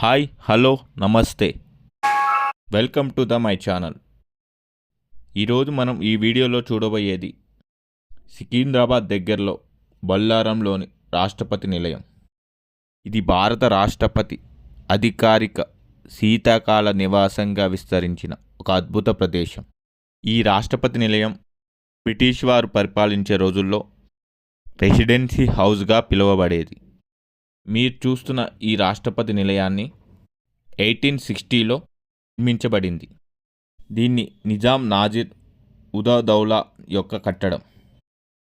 Hi hello నమస్తే. Welcome to the my channel. ఈరోజు మనం ఈ వీడియోలో చూడబోయేది సికింద్రాబాద్ దగ్గరలో బొల్లారంలోని రాష్ట్రపతి నిలయం. ఇది భారత రాష్ట్రపతి అధికారిక శీతాకాల నివాసంగా విస్తరించిన ఒక అద్భుత ప్రదేశం. ఈ రాష్ట్రపతి నిలయం బ్రిటిష్ వారు పరిపాలించే రోజుల్లో రెసిడెన్సీ హౌస్గా పిలువబడేది. మీరు చూస్తున్న ఈ రాష్ట్రపతి నిలయాన్ని ఎయిటీన్ సిక్స్టీలో నిర్మించబడింది. దీన్ని నిజాం నాజిర్ ఉదాదౌలా యొక్క కట్టడం.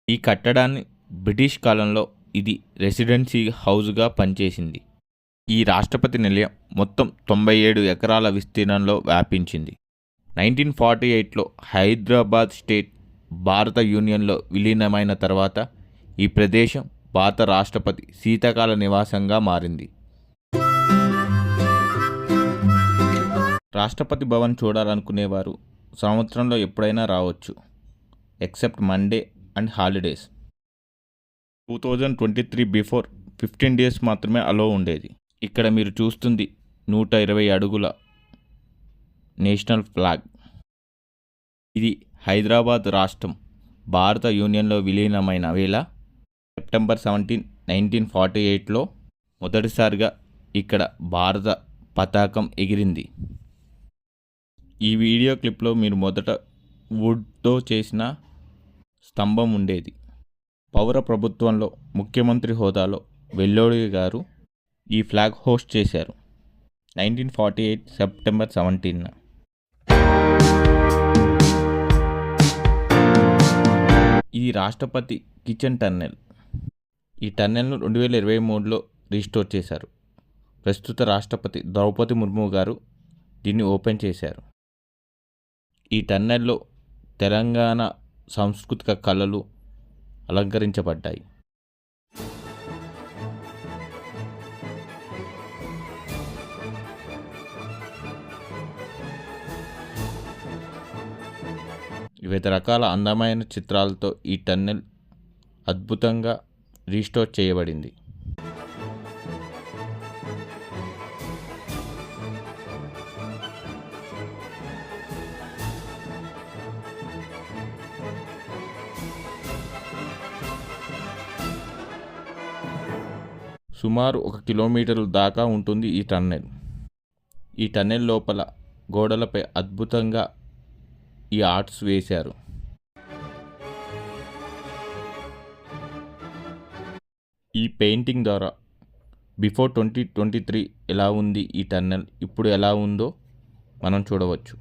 ఈ కట్టడాన్ని బ్రిటిష్ కాలంలో ఇది రెసిడెన్సీ హౌస్గా పనిచేసింది. ఈ రాష్ట్రపతి నిలయం మొత్తం తొంభై ఏడు ఎకరాల విస్తీర్ణంలో వ్యాపించింది. నైన్టీన్ ఫార్టీ ఎయిట్లో హైదరాబాద్ స్టేట్ భారత యూనియన్లో విలీనమైన తర్వాత ఈ ప్రదేశం భారత రాష్ట్రపతి శీతాకాల నివాసంగా మారింది. రాష్ట్రపతి భవన్ చూడాలనుకునేవారు సంవత్సరంలో ఎప్పుడైనా రావచ్చు except Monday and holidays. Two thousand twenty three before fifteen days మాత్రమే అలో ఉండేది. ఇక్కడ మీరు చూస్తుంది నూట ఇరవై అడుగుల నేషనల్ ఫ్లాగ్. ఇది హైదరాబాద్ రాష్ట్రం భారత యూనియన్లో విలీనమైన వేళ. సెప్టెంబర్ సెవెంటీన్ నైన్టీన్ ఫార్టీ ఎయిట్లో మొదటిసారిగా ఇక్కడ భారత పతాకం ఎగిరింది. ఈ వీడియో క్లిప్లో మీరు మొదట వుడ్తో చేసిన స్తంభం ఉండేది. పౌర ప్రభుత్వంలో ముఖ్యమంత్రి హోదాలో వెల్లోడి గారు ఈ ఫ్లాగ్ హోస్ట్ చేశారు. నైన్టీన్ ఫార్టీ ఎయిట్ సెప్టెంబర్ సెవెంటీన్న. ఇది రాష్ట్రపతి కిచెన్ టన్నెల్ ఈ టన్నెల్ను రెండు వేల ఇరవై మూడులో రీస్టోర్ చేశారు. ప్రస్తుత రాష్ట్రపతి ద్రౌపది ముర్ము గారు దీన్ని ఓపెన్ చేశారు. ఈ టన్నెల్లో తెలంగాణ సాంస్కృతిక కళలు అలంకరించబడ్డాయి. వివిధ రకాల అందమైన చిత్రాలతో ఈ టన్నెల్ అద్భుతంగా రీస్టోర్ చేయబడింది. సుమారు ఒక కిలోమీటర్ల దాకా ఉంటుంది ఈ టన్నెల్. ఈ టన్నెల్ లోపల గోడలపై అద్భుతంగా ఈ ఆర్ట్స్ వేశారు. ఈ పెయింటింగ్ ద్వారా బిఫోర్ ట్వంటీ ట్వంటీ త్రీ ఎలా ఉంది ఈ టన్నెల్? ఇప్పుడు ఎలా ఉందో మనం చూడవచ్చు.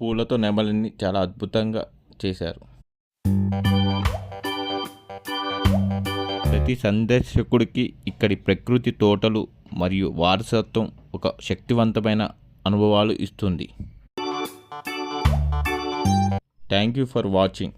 పూలతో నెమలిని చాలా అద్భుతంగా చేశారు. ప్రతి సందర్శకుడికి ఇక్కడి ప్రకృతి తోటలు మరియు వారసత్వం ఒక శక్తివంతమైన అనుభవాలు ఇస్తుంది. Thank you for watching.